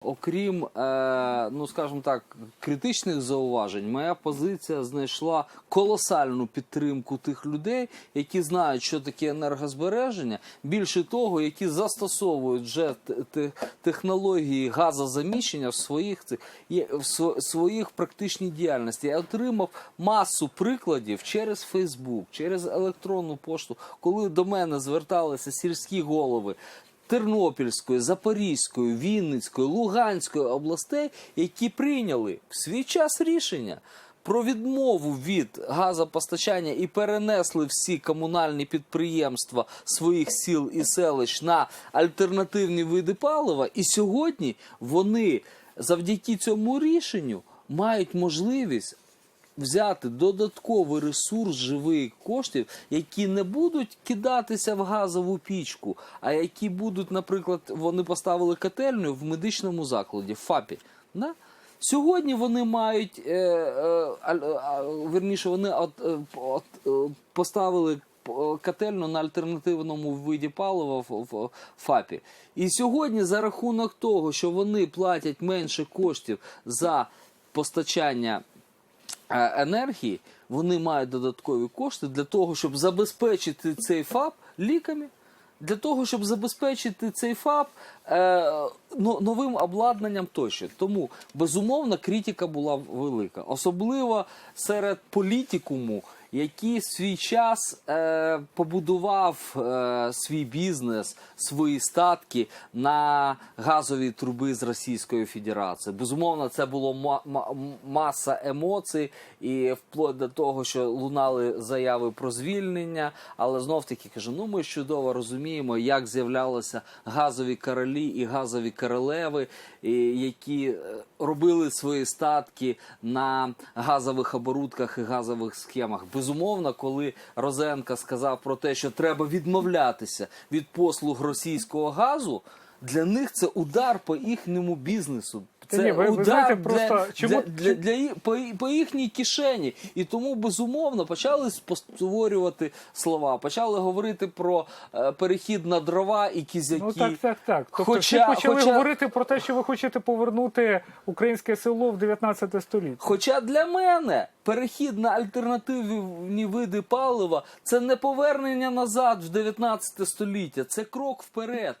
Окрім, е, ну скажімо так, критичних зауважень, моя позиція знайшла колосальну підтримку тих людей, які знають, що таке енергозбереження. Більше того, які застосовують вже технології газозаміщення в своїх в своїх практичній діяльності. Я отримав масу прикладів через Фейсбук, через електронну пошту, коли до мене зверталися сільські голови. Тернопільської, Запорізької, Вінницької, Луганської областей, які прийняли в свій час рішення про відмову від газопостачання і перенесли всі комунальні підприємства своїх сіл і селищ на альтернативні види палива. І сьогодні вони завдяки цьому рішенню мають можливість взяти додатковий ресурс живих коштів, які не будуть кидатися в газову пічку, а які будуть, наприклад, вони поставили котельню в медичному закладі, в ФАПі. Да? Сьогодні вони мають, е, е, верніше, вони от, е, от, е, поставили п- котельну на альтернативному виді палива в, ФАПі. І сьогодні за рахунок того, що вони платять менше коштів за постачання е, енергії, вони мають додаткові кошти для того, щоб забезпечити цей ФАП ліками, для того, щоб забезпечити цей ФАП е, новим обладнанням тощо. Тому безумовно критика була велика, особливо серед політикуму, який свій час е, побудував е, свій бізнес, свої статки на газові труби з Російської Федерації. Безумовно, це було ма- ма- маса емоцій, і вплоть до того, що лунали заяви про звільнення. Але знов таки кажу: ну ми чудово розуміємо, як з'являлися газові королі і газові королеви, і які е, робили свої статки на газових оборудках і газових схемах. Безумовно, коли Розенка сказав про те, що треба відмовлятися від послуг російського газу. Для них це удар по їхньому бізнесу. Це ні, ви- ви удар знаєте, для, просто чому- для, для, для, по, по їхній кишені. І тому безумовно почали створювати слова, почали говорити про е, перехід на дрова і кізяки. Ну так, так, так. Тобто Хоча- всі почали хоча- говорити про те, що ви хочете повернути українське село в 19 століття. Хоча для мене перехід на альтернативні види палива це не повернення назад в 19 століття, це крок вперед.